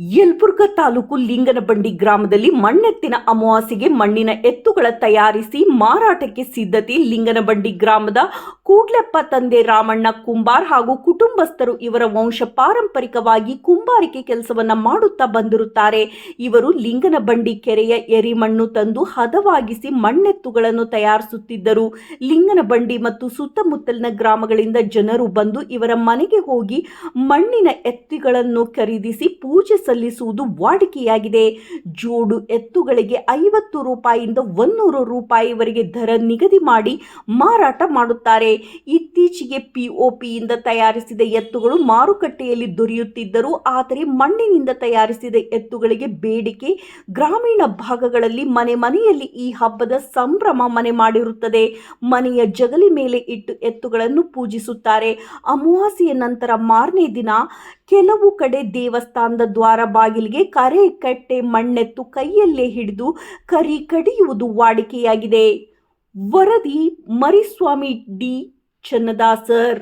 ಯಲಬುರ್ಗಾ ತಾಲೂಕು ಲಿಂಗನಬಂಡಿ ಗ್ರಾಮದಲ್ಲಿ ಮಣ್ಣೆತ್ತಿನ ಅಮಾವಾಸ್ಯೆಗೆ ಮಣ್ಣಿನ ಎತ್ತುಗಳ ತಯಾರಿಸಿ ಮಾರಾಟಕ್ಕೆ ಸಿದ್ಧತೆ ಲಿಂಗನಬಂಡಿ ಗ್ರಾಮದ ಕೂಡ್ಲೆಪ್ಪ ತಂದೆ ರಾಮಣ್ಣ ಕುಂಬಾರ್ ಹಾಗೂ ಕುಟುಂಬಸ್ಥರು ಇವರ ವಂಶ ಪಾರಂಪರಿಕವಾಗಿ ಕುಂಬಾರಿಕೆ ಕೆಲಸವನ್ನ ಮಾಡುತ್ತಾ ಬಂದಿರುತ್ತಾರೆ. ಇವರು ಲಿಂಗನಬಂಡಿ ಕೆರೆಯ ಎರಿಮಣ್ಣು ತಂದು ಹದವಾಗಿಸಿ ಮಣ್ಣೆತ್ತುಗಳನ್ನು ತಯಾರಿಸುತ್ತಿದ್ದರು. ಲಿಂಗನಬಂಡಿ ಮತ್ತು ಸುತ್ತಮುತ್ತಲಿನ ಗ್ರಾಮಗಳಿಂದ ಜನರು ಬಂದು ಇವರ ಮನೆಗೆ ಹೋಗಿ ಮಣ್ಣಿನ ಎತ್ತುಗಳನ್ನು ಖರೀದಿಸಿ ಪೂಜೆ ಸಲ್ಲಿಸುವುದು ವಾಡಿಕೆಯಾಗಿದೆ. ಜೋಡು ಎತ್ತುಗಳಿಗೆ ಐವತ್ತು ರೂಪಾಯಿಯಿಂದ ಒಂದೂರು ರೂಪಾಯಿವರೆಗೆ ದರ ನಿಗದಿ ಮಾಡಿ ಮಾರಾಟ ಮಾಡುತ್ತಾರೆ. ಇತ್ತೀಚೆಗೆ ಪಿಒಪಿಯಿಂದ ತಯಾರಿಸಿದ ಎತ್ತುಗಳು ಮಾರುಕಟ್ಟೆಯಲ್ಲಿ ದೊರೆಯುತ್ತಿದ್ದರೂ ಆದರೆ ಮಣ್ಣಿನಿಂದ ತಯಾರಿಸಿದ ಎತ್ತುಗಳಿಗೆ ಬೇಡಿಕೆ ಗ್ರಾಮೀಣ ಭಾಗಗಳಲ್ಲಿ ಮನೆ ಮನೆಯಲ್ಲಿ ಈ ಹಬ್ಬದ ಸಂಭ್ರಮ ಮನೆ ಮಾಡಿರುತ್ತದೆ. ಮನೆಯ ಜಗಲಿ ಮೇಲೆ ಇಟ್ಟು ಎತ್ತುಗಳನ್ನು ಪೂಜಿಸುತ್ತಾರೆ. ಅಮಾವಾಸ್ಯೆಯ ನಂತರ ಮಾರನೇ ದಿನ ಕೆಲವು ಕಡೆ ದೇವಸ್ಥಾನದ ದ್ವಾರ ಬಾಗಿಲಿಗೆ ಕರೆ ಕಟ್ಟೆ ಮಣ್ಣೆತ್ತು ಕೈಯಲ್ಲೇ ಹಿಡಿದು ಕರಿ ಕಡಿಯುವುದು ವಾಡಿಕೆಯಾಗಿದೆ. ವರದಿ ಮರಿಸ್ವಾಮಿ ಡಿ ಚನ್ನದಾಸರ್